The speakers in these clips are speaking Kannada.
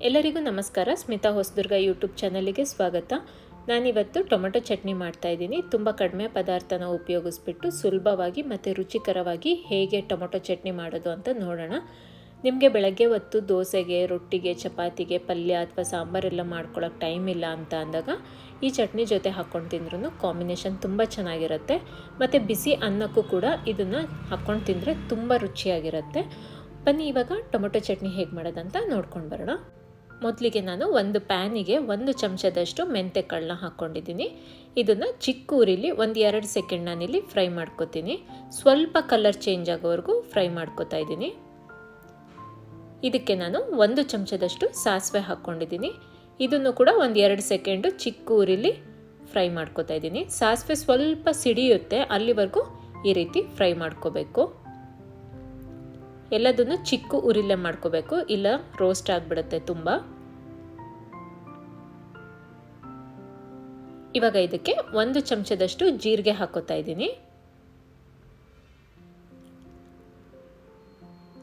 ಎಲ್ಲರಿಗೂ ನಮಸ್ಕಾರ. ಸ್ಮಿತಾ ಹೊಸದುರ್ಗ ಯೂಟ್ಯೂಬ್ ಚಾನಲಿಗೆ ಸ್ವಾಗತ. ನಾನಿವತ್ತು ಟೊಮೆಟೊ ಚಟ್ನಿ ಮಾಡ್ತಾ ಇದ್ದೀನಿ. ತುಂಬ ಕಡಿಮೆ ಪದಾರ್ಥನ ಉಪಯೋಗಿಸ್ಬಿಟ್ಟು ಸುಲಭವಾಗಿ ಮತ್ತು ರುಚಿಕರವಾಗಿ ಹೇಗೆ ಟೊಮೆಟೊ ಚಟ್ನಿ ಮಾಡೋದು ಅಂತ ನೋಡೋಣ. ನಿಮಗೆ ಬೆಳಗ್ಗೆ ಹೊತ್ತು ದೋಸೆಗೆ, ರೊಟ್ಟಿಗೆ, ಚಪಾತಿಗೆ, ಪಲ್ಯ ಅಥವಾ ಸಾಂಬಾರೆಲ್ಲ ಮಾಡ್ಕೊಳ್ಳೋಕೆ ಟೈಮ್ ಇಲ್ಲ ಅಂತ ಅಂದಾಗ ಈ ಚಟ್ನಿ ಜೊತೆ ಹಾಕ್ಕೊಂಡು ತಿಂದ್ರೂ ಕಾಂಬಿನೇಷನ್ ತುಂಬ ಚೆನ್ನಾಗಿರುತ್ತೆ. ಮತ್ತು ಬಿಸಿ ಅನ್ನಕ್ಕೂ ಕೂಡ ಇದನ್ನು ಹಾಕ್ಕೊಂಡು ತಿಂದರೆ ತುಂಬ ರುಚಿಯಾಗಿರುತ್ತೆ. ಬನ್ನಿ ಇವಾಗ ಟೊಮೆಟೊ ಚಟ್ನಿ ಹೇಗೆ ಮಾಡೋದಂತ ನೋಡ್ಕೊಂಡು ಬರೋಣ. ಮೊದಲಿಗೆ ನಾನು ಒಂದು ಪ್ಯಾನಿಗೆ ಒಂದು ಚಮಚದಷ್ಟು ಮೆಂತೆ ಕಾಳನ್ನ ಹಾಕ್ಕೊಂಡಿದ್ದೀನಿ. ಇದನ್ನು ಚಿಕ್ಕ ಊರಿಲಿ ಒಂದು ಎರಡು ಸೆಕೆಂಡ್ ನಾನಿಲ್ಲಿ ಫ್ರೈ ಮಾಡ್ಕೊತೀನಿ. ಸ್ವಲ್ಪ ಕಲರ್ ಚೇಂಜ್ ಆಗೋವರೆಗೂ ಫ್ರೈ ಮಾಡ್ಕೋತಾ ಇದ್ದೀನಿ. ಇದಕ್ಕೆ ನಾನು ಒಂದು ಚಮಚದಷ್ಟು ಸಾಸಿವೆ ಹಾಕ್ಕೊಂಡಿದ್ದೀನಿ. ಇದನ್ನು ಕೂಡ ಒಂದು ಎರಡು ಸೆಕೆಂಡು ಚಿಕ್ಕ ಊರಿಲಿ ಫ್ರೈ ಮಾಡ್ಕೋತಾ ಇದ್ದೀನಿ. ಸಾಸಿವೆ ಸ್ವಲ್ಪ ಸಿಡಿಯುತ್ತೆ, ಅಲ್ಲಿವರೆಗೂ ಈ ರೀತಿ ಫ್ರೈ ಮಾಡ್ಕೋಬೇಕು. ಎಲ್ಲದನ್ನು ಚಿಕ್ಕ ಉರಿಲೇ ಮಾಡ್ಕೋಬೇಕು. ಇಲ್ಲ, ರೋಸ್ಟ್ ಆಗಿಬಿಡುತ್ತೆ ತುಂಬ. ಇವಾಗ ಇದಕ್ಕೆ ಒಂದು ಚಮಚದಷ್ಟು ಜೀರಿಗೆ ಹಾಕೋತಾ ಇದ್ದೀನಿ.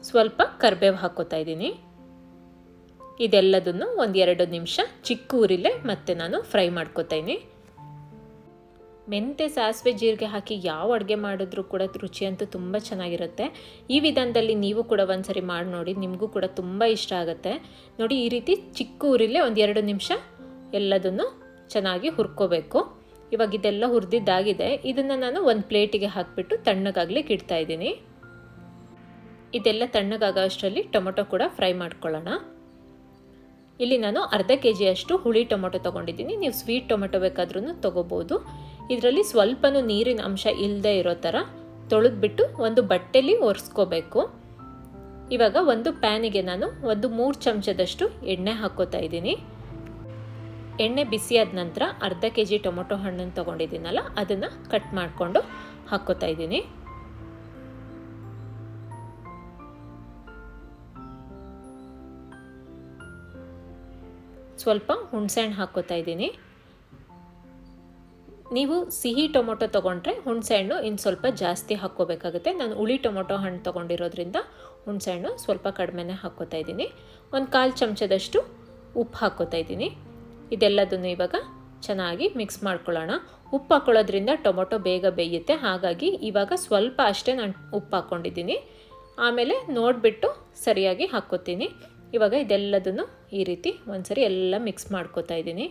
ಸ್ವಲ್ಪ ಕರ್ಬೇವು ಹಾಕೋತಾ ಇದ್ದೀನಿ. ಇದೆಲ್ಲದನ್ನು ಒಂದು ಎರಡು ನಿಮಿಷ ಚಿಕ್ಕ ಊರಿಲ್ಲೇ ಮತ್ತೆ ನಾನು ಫ್ರೈ ಮಾಡ್ಕೋತಾ ಇದ್ದೀನಿ. ಮೆಂತೆ ಸಾಸಿವೆ, ಜೀರಿಗೆ ಹಾಕಿ ಯಾವ ಅಡುಗೆ ಮಾಡಿದ್ರೂ ಕೂಡ ರುಚಿ ಅಂತೂ ತುಂಬ ಚೆನ್ನಾಗಿರುತ್ತೆ. ಈ ವಿಧಾನದಲ್ಲಿ ನೀವು ಕೂಡ ಒಂದ್ಸರಿ ಮಾಡಿ ನೋಡಿ, ನಿಮಗೂ ಕೂಡ ತುಂಬ ಇಷ್ಟ ಆಗುತ್ತೆ. ನೋಡಿ, ಈ ರೀತಿ ಚಿಕ್ಕ ಊರಿಲ್ಲೇ ಒಂದು ಎರಡು ನಿಮಿಷ ಎಲ್ಲದನ್ನು ಚೆನ್ನಾಗಿ ಹುರ್ಕೋಬೇಕು. ಇವಾಗ ಇದೆಲ್ಲ ಹುರಿದಿದ್ದಾಗಿದೆ. ಇದನ್ನು ನಾನು ಒಂದು ಪ್ಲೇಟಿಗೆ ಹಾಕಿಬಿಟ್ಟು ತಣ್ಣಗಾಗ್ಲಿಕ್ಕೆ ಇಡ್ತಾ ಇದ್ದೀನಿ. ಇದೆಲ್ಲ ತಣ್ಣಗಾಗೋ ಅಷ್ಟರಲ್ಲಿ ಟೊಮೊಟೊ ಕೂಡ ಫ್ರೈ ಮಾಡ್ಕೊಳ್ಳೋಣ. ಇಲ್ಲಿ ನಾನು ಅರ್ಧ ಕೆ ಜಿಯಷ್ಟು ಹುಳಿ ಟೊಮೊಟೊ ತೊಗೊಂಡಿದ್ದೀನಿ. ನೀವು ಸ್ವೀಟ್ ಟೊಮೊಟೊ ಬೇಕಾದ್ರೂ ತೊಗೋಬೋದು. ಇದರಲ್ಲಿ ಸ್ವಲ್ಪನೂ ನೀರಿನ ಅಂಶ ಇಲ್ಲದೆ ಇರೋ ಥರ ತೊಳೆದ್ಬಿಟ್ಟು ಒಂದು ಬಟ್ಟೆಲಿ ಒರೆಸ್ಕೋಬೇಕು. ಇವಾಗ ಒಂದು ಪ್ಯಾನಿಗೆ ನಾನು ಒಂದು ಮೂರು ಚಮಚದಷ್ಟು ಎಣ್ಣೆ ಹಾಕೋತಾ ಇದ್ದೀನಿ. ಎಣ್ಣೆ ಬಿಸಿಯಾದ ನಂತರ ಅರ್ಧ ಕೆ ಜಿ ಟೊಮೊಟೊ ಹಣ್ಣನ್ನು ತೊಗೊಂಡಿದ್ದೀನಲ್ಲ, ಅದನ್ನು ಕಟ್ ಮಾಡಿಕೊಂಡು ಹಾಕ್ಕೋತಾ ಇದ್ದೀನಿ. ಸ್ವಲ್ಪ ಹುಣಸೆಹಣ್ಣು ಹಾಕ್ಕೋತಾ ಇದ್ದೀನಿ. ನೀವು ಸಿಹಿ ಟೊಮೊಟೊ ತೊಗೊಂಡ್ರೆ ಹುಣಸೆಹಣ್ಣು ಇನ್ನು ಸ್ವಲ್ಪ ಜಾಸ್ತಿ ಹಾಕ್ಕೋಬೇಕಾಗುತ್ತೆ. ನಾನು ಹುಳಿ ಟೊಮೊಟೊ ಹಣ್ಣು ತೊಗೊಂಡಿರೋದ್ರಿಂದ ಹುಣಸೆಹಣ್ಣು ಸ್ವಲ್ಪ ಕಡಿಮೆನೇ ಹಾಕ್ಕೋತಾ ಇದ್ದೀನಿ. ಒಂದು ಕಾಲು ಚಮಚದಷ್ಟು ಉಪ್ಪು ಹಾಕ್ಕೋತಾ ಇದ್ದೀನಿ. ಇದೆಲ್ಲದನ್ನು ಇವಾಗ ಚೆನ್ನಾಗಿ ಮಿಕ್ಸ್ ಮಾಡ್ಕೊಳ್ಳೋಣ. ಉಪ್ಪು ಹಾಕೊಳ್ಳೋದ್ರಿಂದ ಟೊಮೊಟೊ ಬೇಗ ಬೇಯುತ್ತೆ. ಹಾಗಾಗಿ ಇವಾಗ ಸ್ವಲ್ಪ ಅಷ್ಟೇ ನಾನು ಉಪ್ಪು ಹಾಕ್ಕೊಂಡಿದ್ದೀನಿ. ಆಮೇಲೆ ನೋಡಿಬಿಟ್ಟು ಸರಿಯಾಗಿ ಹಾಕ್ಕೋತೀನಿ. ಇವಾಗ ಇದೆಲ್ಲದನ್ನು ಈ ರೀತಿ ಒಂದ್ಸರಿ ಎಲ್ಲ ಮಿಕ್ಸ್ ಮಾಡ್ಕೋತಾ ಇದ್ದೀನಿ.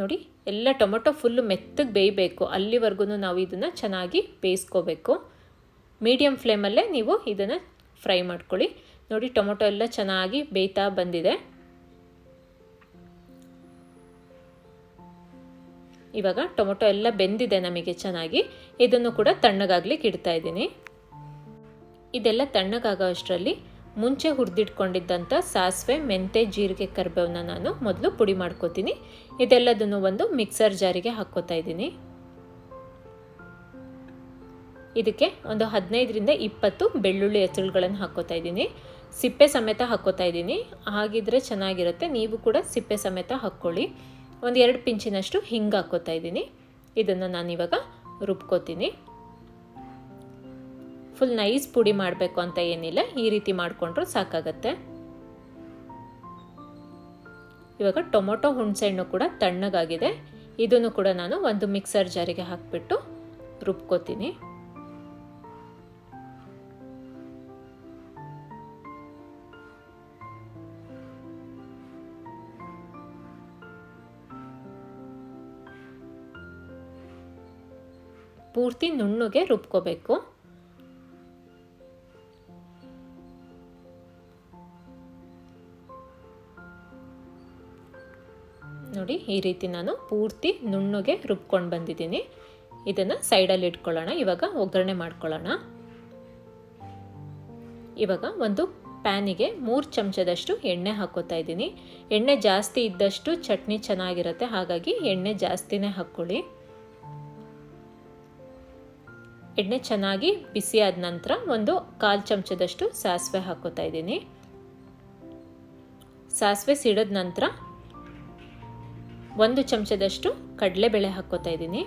ನೋಡಿ, ಎಲ್ಲ ಟೊಮೊಟೊ ಫುಲ್ಲು ಮೆತ್ತಗೆ ಬೇಯಬೇಕು. ಅಲ್ಲಿವರೆಗೂ ನಾವು ಇದನ್ನು ಚೆನ್ನಾಗಿ ಬೇಯಿಸ್ಕೋಬೇಕು. ಮೀಡಿಯಮ್ ಫ್ಲೇಮಲ್ಲೇ ನೀವು ಇದನ್ನು ಫ್ರೈ ಮಾಡ್ಕೊಳ್ಳಿ. ನೋಡಿ, ಟೊಮೊಟೊ ಎಲ್ಲ ಚೆನ್ನಾಗಿ ಬೇಯ್ತಾ ಬಂದಿದೆ. ಇವಾಗ ಟೊಮೊಟೊ ಎಲ್ಲ ಬೆಂದಿದೆ ನಮಗೆ ಚೆನ್ನಾಗಿ. ಇದನ್ನು ಕೂಡ ತಣ್ಣಗಾಗ್ಲಿಕ್ಕೆ ಇಡ್ತಾ ಇದ್ದೀನಿ. ಇದೆಲ್ಲ ತಣ್ಣಗಾಗೋ ಅಷ್ಟರಲ್ಲಿ ಮುಂಚೆ ಹುರಿದಿಟ್ಕೊಂಡಿದ್ದಂಥ ಸಾಸಿವೆ, ಮೆಂತೆ, ಜೀರಿಗೆ ಕರ್ಬೇವನ್ನ ನಾನು ಮೊದಲು ಪುಡಿ ಮಾಡ್ಕೋತೀನಿ. ಇದೆಲ್ಲದನ್ನು ಒಂದು ಮಿಕ್ಸರ್ ಜಾರಿಗೆ ಹಾಕ್ಕೋತಾ ಇದ್ದೀನಿ. ಇದಕ್ಕೆ ಒಂದು ಹದಿನೈದರಿಂದ ಇಪ್ಪತ್ತು ಬೆಳ್ಳುಳ್ಳಿ ಹೆಸರುಗಳನ್ನು ಹಾಕ್ಕೋತಾ ಇದ್ದೀನಿ. ಸಿಪ್ಪೆ ಸಮೇತ ಹಾಕ್ಕೋತಾ ಇದ್ದೀನಿ. ಹಾಗಿದ್ರೆ ಚೆನ್ನಾಗಿರುತ್ತೆ. ನೀವು ಕೂಡ ಸಿಪ್ಪೆ ಸಮೇತ ಹಾಕ್ಕೊಳ್ಳಿ. ಒಂದು ಎರಡು ಪಿಂಚಿನಷ್ಟು ಹಿಂಗೆ ಹಾಕ್ಕೋತಾ ಇದ್ದೀನಿ. ಇದನ್ನು ನಾನಿವಾಗ ರುಬ್ಕೋತೀನಿ. ಫುಲ್ ನೈಸ್ ಪುಡಿ ಮಾಡಬೇಕು ಅಂತ ಏನಿಲ್ಲ, ಈ ರೀತಿ ಮಾಡಿಕೊಂಡ್ರೂ ಸಾಕಾಗತ್ತೆ. ಇವಾಗ ಟೊಮೊಟೊ ಹುಣಸೆಹಣ್ಣು ಕೂಡ ತಣ್ಣಗಾಗಿದೆ. ಇದನ್ನು ಕೂಡ ನಾನು ಒಂದು ಮಿಕ್ಸರ್ ಜಾರಿಗೆ ಹಾಕಿಬಿಟ್ಟು ರುಬ್ಕೋತೀನಿ. ಪೂರ್ತಿ ನುಣ್ಣಗೆ ರುಬ್ಕೋಬೇಕು. ನೋಡಿ, ಈ ರೀತಿ ನಾನು ಪೂರ್ತಿ ನುಣ್ಣಗೆ ರುಬ್ಕೊಂಡು ಬಂದಿದ್ದೀನಿ. ಇದನ್ನು ಸೈಡಲ್ಲಿ ಇಟ್ಕೊಳ್ಳೋಣ. ಇವಾಗ ಒಗ್ಗರಣೆ ಮಾಡ್ಕೊಳ್ಳೋಣ. ಇವಾಗ ಒಂದು ಪ್ಯಾನಿಗೆ ಮೂರು ಚಮಚದಷ್ಟು ಎಣ್ಣೆ ಹಾಕೋತಾ ಇದ್ದೀನಿ. ಎಣ್ಣೆ ಜಾಸ್ತಿ ಇದ್ದಷ್ಟು ಚಟ್ನಿ ಚೆನ್ನಾಗಿರುತ್ತೆ. ಹಾಗಾಗಿ ಎಣ್ಣೆ ಜಾಸ್ತಿನೇ ಹಾಕ್ಕೊಳ್ಳಿ. ಎಣ್ಣೆ ಚೆನ್ನಾಗಿ ಬಿಸಿಯಾದ ನಂತರ ಒಂದು ಕಾಲು ಚಮಚದಷ್ಟು ಸಾಸಿವೆ ಹಾಕೋತಾ ಇದ್ದೀನಿ. ಸಾಸಿವೆ ಸಿಡಿದ ನಂತರ ಒಂದು ಚಮಚದಷ್ಟು ಕಡಲೆಬೇಳೆ ಹಾಕ್ಕೋತಾ ಇದ್ದೀನಿ.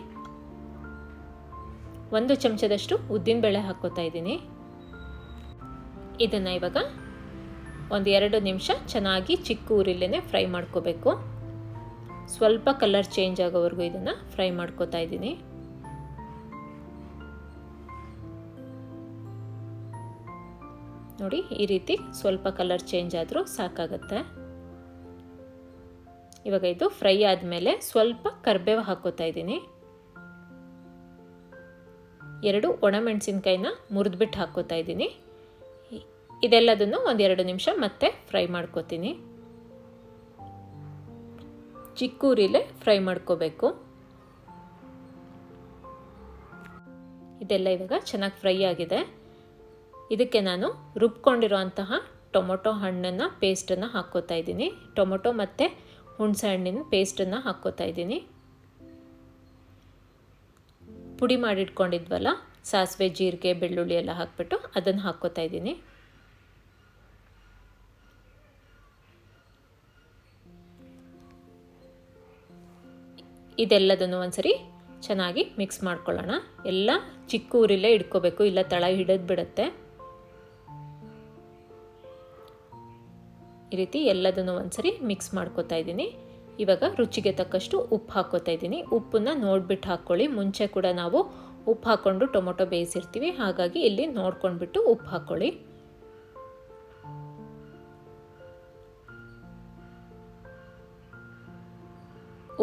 ಒಂದು ಚಮಚದಷ್ಟು ಉದ್ದಿನಬೇಳೆ ಹಾಕೋತಾ ಇದ್ದೀನಿ. ಇದನ್ನು ಇವಾಗ ಒಂದು ಎರಡು ನಿಮಿಷ ಚೆನ್ನಾಗಿ ಚಿಕ್ಕ ಊರಿಲ್ಲೇ ಫ್ರೈ ಮಾಡ್ಕೋಬೇಕು. ಸ್ವಲ್ಪ ಕಲರ್ ಚೇಂಜ್ ಆಗೋವರೆಗೂ ಇದನ್ನು ಫ್ರೈ ಮಾಡ್ಕೋತಾ ಇದ್ದೀನಿ. ನೋಡಿ, ಈ ರೀತಿ ಸ್ವಲ್ಪ ಕಲರ್ ಚೇಂಜ್ ಆದರೂ ಸಾಕಾಗತ್ತೆ. ಇವಾಗ ಇದು ಫ್ರೈ ಆದಮೇಲೆ ಸ್ವಲ್ಪ ಕರ್ಬೇವು ಹಾಕೋತಾ ಇದ್ದೀನಿ. ಎರಡು ಒಣಮೆಣಸಿನ್ಕಾಯಿನ ಮುರಿದ್ಬಿಟ್ಟು ಹಾಕೋತಾ ಇದ್ದೀನಿ. ಇದೆಲ್ಲದನ್ನು ಒಂದೆರಡು ನಿಮಿಷ ಮತ್ತೆ ಫ್ರೈ ಮಾಡ್ಕೋತೀನಿ. ಚಿಕ್ಕೂರಿಲೆ ಫ್ರೈ ಮಾಡ್ಕೋಬೇಕು. ಇದೆಲ್ಲ ಇವಾಗ ಚೆನ್ನಾಗಿ ಫ್ರೈ ಆಗಿದೆ. ಇದಕ್ಕೆ ನಾನು ರುಬ್ಕೊಂಡಿರುವಂತಹ ಟೊಮೊಟೊ ಹಣ್ಣನ್ನು ಪೇಸ್ಟನ್ನು ಹಾಕ್ಕೋತಾ ಇದ್ದೀನಿ. ಟೊಮೊಟೊ ಮತ್ತು ಹುಣಸೆ ಹಣ್ಣಿನ ಪೇಸ್ಟನ್ನು ಹಾಕ್ಕೋತಾ ಇದ್ದೀನಿ. ಪುಡಿ ಮಾಡಿಟ್ಕೊಂಡಿದ್ವಲ್ಲ, ಸಾಸಿವೆ, ಜೀರಿಗೆ, ಬೆಳ್ಳುಳ್ಳಿ ಎಲ್ಲ ಹಾಕ್ಬಿಟ್ಟು ಅದನ್ನು ಹಾಕ್ಕೋತಾ ಇದ್ದೀನಿ. ಇದೆಲ್ಲದನ್ನು ಒಂದ್ಸರಿ ಚೆನ್ನಾಗಿ ಮಿಕ್ಸ್ ಮಾಡ್ಕೊಳ್ಳೋಣ. ಎಲ್ಲ ಚಿಕ್ಕ ಊರಿಲ್ಲೇ ಇಟ್ಕೋಬೇಕು, ಇಲ್ಲ ತಳ ಹಿಡಿದು ಬಿಡುತ್ತೆ. ಈ ರೀತಿ ಎಲ್ಲದನ್ನು ಒಂದ್ಸರಿ ಮಿಕ್ಸ್ ಮಾಡ್ಕೋತಾ ಇದ್ದೀನಿ. ಇವಾಗ ರುಚಿಗೆ ತಕ್ಕಷ್ಟು ಉಪ್ಪು ಹಾಕೋತಾ ಇದ್ದೀನಿ. ಉಪ್ಪನ್ನ ನೋಡ್ಬಿಟ್ಟು ಹಾಕ್ಕೊಳ್ಳಿ ಮುಂಚೆ ಕೂಡ ನಾವು ಉಪ್ಪು ಹಾಕ್ಕೊಂಡು ಟೊಮೊಟೊ ಬೇಯಿಸಿರ್ತೀವಿ. ಹಾಗಾಗಿ ಇಲ್ಲಿ ನೋಡ್ಕೊಂಡ್ಬಿಟ್ಟು ಉಪ್ಪು ಹಾಕ್ಕೊಳ್ಳಿ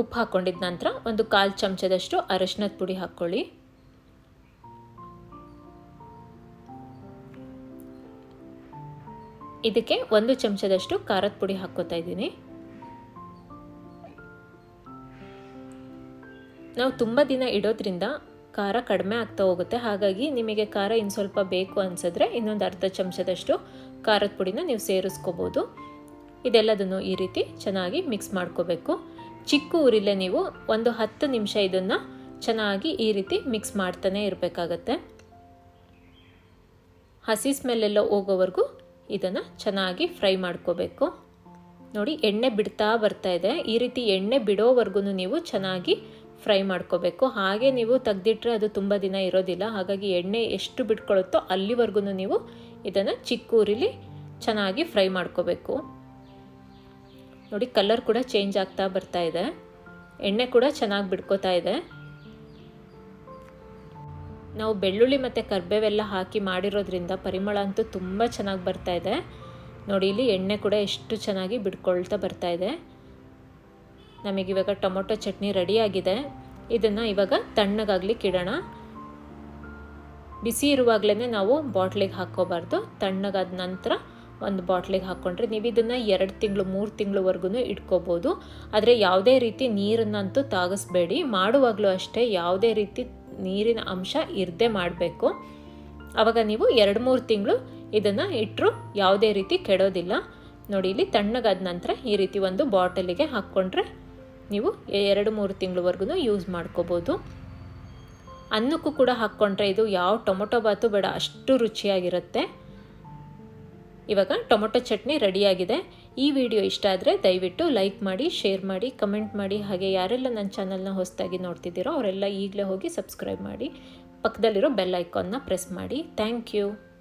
ಉಪ್ಪು ಹಾಕ್ಕೊಂಡಿದ ನಂತರ ಒಂದು ಕಾಲು ಚಮಚದಷ್ಟು ಅರಶಿನದ ಪುಡಿ ಹಾಕ್ಕೊಳ್ಳಿ ಇದಕ್ಕೆ ಒಂದು ಚಮಚದಷ್ಟು ಖಾರದ ಪುಡಿ ಹಾಕ್ಕೋತಾ ಇದ್ದೀನಿ. ನಾವು ತುಂಬ ದಿನ ಇಡೋದ್ರಿಂದ ಖಾರ ಕಡಿಮೆ ಆಗ್ತಾ ಹೋಗುತ್ತೆ. ಹಾಗಾಗಿ ನಿಮಗೆ ಖಾರ ಇನ್ನು ಸ್ವಲ್ಪ ಬೇಕು ಅನಿಸಿದ್ರೆ ಇನ್ನೊಂದು ಅರ್ಧ ಚಮಚದಷ್ಟು ಖಾರದ ಪುಡಿನ ನೀವು ಸೇರಿಸ್ಕೋಬೋದು. ಇದೆಲ್ಲದನ್ನು ಈ ರೀತಿ ಚೆನ್ನಾಗಿ ಮಿಕ್ಸ್ ಮಾಡ್ಕೋಬೇಕು. ಚಿಕ್ಕ ಊರಿಲ್ಲೇ ನೀವು ಒಂದು ಹತ್ತು ನಿಮಿಷ ಇದನ್ನು ಚೆನ್ನಾಗಿ ಈ ರೀತಿ ಮಿಕ್ಸ್ ಮಾಡ್ತಾನೆ ಇರಬೇಕಾಗತ್ತೆ. ಹಸಿ ಸ್ಮೆಲ್ಲೆಲ್ಲ ಹೋಗೋವರೆಗೂ ಇದನ್ನು ಚೆನ್ನಾಗಿ ಫ್ರೈ ಮಾಡ್ಕೋಬೇಕು. ನೋಡಿ, ಎಣ್ಣೆ ಬಿಡ್ತಾ ಬರ್ತಾ ಇದೆ. ಈ ರೀತಿ ಎಣ್ಣೆ ಬಿಡೋವರೆಗೂ ನೀವು ಚೆನ್ನಾಗಿ ಫ್ರೈ ಮಾಡ್ಕೋಬೇಕು. ಹಾಗೆ ನೀವು ತೆಗ್ದಿಟ್ರೆ ಅದು ತುಂಬ ದಿನ ಇರೋದಿಲ್ಲ. ಹಾಗಾಗಿ ಎಣ್ಣೆ ಎಷ್ಟು ಬಿಟ್ಕೊಳುತ್ತೋ ಅಲ್ಲಿವರೆಗೂ ನೀವು ಇದನ್ನು ಚಿಕ್ಕ ಊರಿಲಿ ಚೆನ್ನಾಗಿ ಫ್ರೈ ಮಾಡ್ಕೋಬೇಕು. ನೋಡಿ, ಕಲರ್ ಕೂಡ ಚೇಂಜ್ ಆಗ್ತಾ ಬರ್ತಾ ಇದೆ. ಎಣ್ಣೆ ಕೂಡ ಚೆನ್ನಾಗಿ ಬಿಡ್ಕೋತಾ ಇದೆ. ನಾವು ಬೆಳ್ಳುಳ್ಳಿ ಮತ್ತು ಕರ್ಬೇವೆಲ್ಲ ಹಾಕಿ ಮಾಡಿರೋದ್ರಿಂದ ಪರಿಮಳ ಅಂತೂ ತುಂಬ ಚೆನ್ನಾಗಿ ಇದೆ. ನೋಡಿ, ಇಲ್ಲಿ ಎಣ್ಣೆ ಕೂಡ ಎಷ್ಟು ಚೆನ್ನಾಗಿ ಬಿಡ್ಕೊಳ್ತಾ ಬರ್ತಾ ಇದೆ. ನಮಗಿವಾಗ ಟೊಮೊಟೊ ಚಟ್ನಿ ರೆಡಿಯಾಗಿದೆ ಇದನ್ನು ಇವಾಗ ತಣ್ಣಗಾಗ್ಲಿಕ್ಕೆ ಇಡೋಣ ಬಿಸಿ ಇರುವಾಗಲೇ ನಾವು ಬಾಟ್ಲಿಗೆ ಹಾಕ್ಕೋಬಾರ್ದು. ತಣ್ಣಗಾದ ನಂತರ ಒಂದು ಬಾಟ್ಲಿಗೆ ಹಾಕ್ಕೊಂಡ್ರೆ ನೀವು ಇದನ್ನು ಎರಡು ತಿಂಗಳು, ಮೂರು ತಿಂಗಳವರೆಗೂ ಇಟ್ಕೋಬೋದು. ಆದರೆ ಯಾವುದೇ ರೀತಿ ನೀರನ್ನಂತೂ ತಾಗಿಸ್ಬೇಡಿ. ಮಾಡುವಾಗಲೂ ಅಷ್ಟೇ ಯಾವುದೇ ರೀತಿ ನೀರಿನ ಅಂಶ ಇರದೆ ಮಾಡಬೇಕು. ಆವಾಗ ನೀವು ಎರಡು ಮೂರು ತಿಂಗಳು ಇದನ್ನು ಇಟ್ಟರು ಯಾವುದೇ ರೀತಿ ಕೆಡೋದಿಲ್ಲ. ನೋಡಿ, ಇಲ್ಲಿ ತಣ್ಣಗಾದ ನಂತರ ಈ ರೀತಿ ಒಂದು ಬಾಟಲಿಗೆ ಹಾಕ್ಕೊಂಡ್ರೆ ನೀವು ಎರಡು ಮೂರು ತಿಂಗಳವರೆಗೂ ಯೂಸ್ ಮಾಡ್ಕೋಬೋದು. ಅನ್ನಕ್ಕೂ ಕೂಡ ಹಾಕ್ಕೊಂಡ್ರೆ ಇದು ಯಾವ ಟೊಮೊಟೊ ಬಾತು ಬೇಡ, ಅಷ್ಟು ರುಚಿಯಾಗಿರುತ್ತೆ. ಇವಾಗ ಟೊಮೊಟೊ ಚಟ್ನಿ ರೆಡಿಯಾಗಿದೆ. ಈ ವಿಡಿಯೋ ಇಷ್ಟ ಆದರೆ ದಯವಿಟ್ಟು ಲೈಕ್ ಮಾಡಿ, ಶೇರ್ ಮಾಡಿ, ಕಮೆಂಟ್ ಮಾಡಿ. ಹಾಗೆ ಯಾರೆಲ್ಲ ನನ್ನ ಚಾನಲ್ನ ಹೊಸದಾಗಿ ನೋಡ್ತಿದ್ದೀರೋ ಅವರೆಲ್ಲ ಈಗಲೇ ಹೋಗಿ ಸಬ್ಸ್ಕ್ರೈಬ್ ಮಾಡಿ. ಪಕ್ಕದಲ್ಲಿರೋ ಬೆಲ್ ಐಕಾನ್ನ ಪ್ರೆಸ್ ಮಾಡಿ. Thank you.